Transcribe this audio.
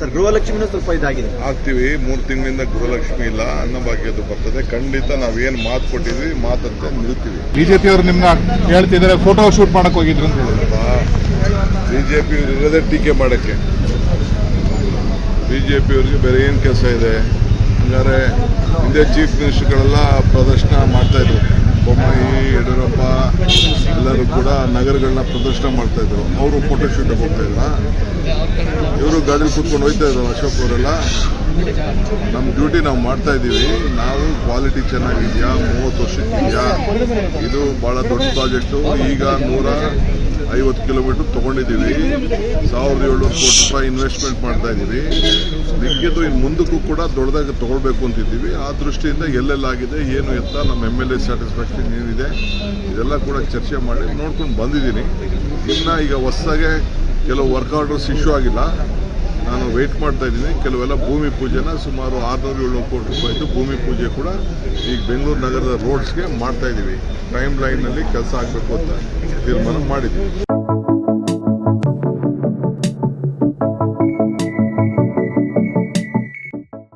Sir ಗೃಹಲಕ್ಷ್ಮಿನೂ ಸ್ವಲ್ಪ ಇದಾಗಿದೆ. ಆಗ್ತೀವಿ ಮೂರು ತಿಂಗಳಿಂದ ಗೃಹಲಕ್ಷ್ಮಿ ಇಲ್ಲ ಅನ್ನಭಾಗ್ಯದ್ದು ಬರ್ತದೆ. ಖಂಡಿತ ನಾವೇನು ಮಾತು ಕೊಟ್ಟಿದ್ವಿ ಮಾತಂತೆ ನಿಲ್ತೀವಿ. ಬಿಜೆಪಿ ಅವರು ನಿಮ್ನ ಹೇಳ್ತಿದ್ದಾರೆ ಫೋಟೋ ಶೂಟ್ ಮಾಡಕ್ ಹೋಗಿದ್ರು ಅಂತ ಬಿಜೆಪಿ ಇರೋದೇ ಟೀಕೆ ಮಾಡಕ್ಕೆ. ಬಿಜೆಪಿ ಅವ್ರಿಗೆ ಬೇರೆ ಏನ್ ಕೆಲಸ ಇದೆ? ಹಂಗಾರೆ ಹಿಂದೆ ಚೀಫ್ ಮಿನಿಸ್ಟರ್ಗಳೆಲ್ಲ ಪ್ರದರ್ಶನ ಮಾಡ್ತಾ ಇದ್ರು. ಯಡಿಯೂರಪ್ಪ ಎಲ್ಲರೂ ಕೂಡ ನಗರಗಳನ್ನ ಪ್ರದರ್ಶನ ಮಾಡ್ತಾ ಇದ್ರು. ಅವರು ಫೋಟೋ ಶೂಟ್ ಹೋಗ್ತಾ ಇದ್ರ. ಇವರು ಗಾಡಿ ಕೂತ್ಕೊಂಡು ಹೋಯ್ತಾ ಇದ್ರು ಅಶೋಕ್ ಅವರೆಲ್ಲ. ನಮ್ಮ ಡ್ಯೂಟಿ ನಾವು ಮಾಡ್ತಾ ಇದ್ದೀವಿ ನಾವು ಕ್ವಾಲಿಟಿ ಚೆನ್ನಾಗಿದೆಯಾ? ಮೂವತ್ತು ವರ್ಷಕ್ಕಿದೆಯಾ ಇದು ಬಹಳ ದೊಡ್ಡ ಪ್ರಾಜೆಕ್ಟು ಈಗ ನೂರ ಐವತ್ತು ಕಿಲೋಮೀಟರ್ ತಗೊಂಡಿದ್ದೀವಿ. ಸಾವಿರದ ಏಳ್ನೂರು ಕೋಟಿ ರೂಪಾಯಿ ಇನ್ವೆಸ್ಟ್ಮೆಂಟ್ ಮಾಡ್ತಾ ಇದ್ದೀವಿ. ಮಿಕ್ಕಿದ್ದು ಇನ್ನು ಮುಂದಕ್ಕೂ ಕೂಡ ದೊಡ್ಡದಾಗಿ ತಗೊಳ್ಬೇಕು ಅಂತಿದ್ದೀವಿ. ಆ ದೃಷ್ಟಿಯಿಂದ ಎಲ್ಲೆಲ್ಲಾಗಿದೆ, ಏನು ಎತ್ತ, ನಮ್ಮ ಎಂ ಎಲ್ ಎ ಸ್ಯಾಟಿಸ್ಫ್ಯಾಕ್ಷನ್ ಏನಿದೆ, ಇದೆಲ್ಲ ಕೂಡ ಚರ್ಚೆ ಮಾಡಿ ನೋಡ್ಕೊಂಡು ಬಂದಿದ್ದೀನಿ. ಇನ್ನು ಈಗ ಹೊಸದಾಗೆ ಕೆಲವು ವರ್ಕ್ ಆರ್ಡರ್ಸ್ ಇಶ್ಯೂ ಆಗಿಲ್ಲ. ನಾನು ವೆಯ್ಟ್ ಮಾಡ್ತಾ ಇದ್ದೀನಿ. ಕೆಲವೆಲ್ಲ ಭೂಮಿ ಪೂಜೆನ ಸುಮಾರು ಆರುನೂರು ಏಳ್ನೂರು ಕೋಟಿ ರೂಪಾಯಿದ್ದು ಭೂಮಿ ಪೂಜೆ ಕೂಡ ಈಗ ಬೆಂಗಳೂರು ನಗರದ ರೋಡ್ಸ್ಗೆ ಮಾಡ್ತಾ ಇದ್ದೀವಿ. ಟೈಮ್ ಲೈನ್ನಲ್ಲಿ ಕೆಲಸ ಆಗಬೇಕು ಅಂತ ತೀರ್ಮಾನ ಮಾಡಿದ್ದೀವಿ.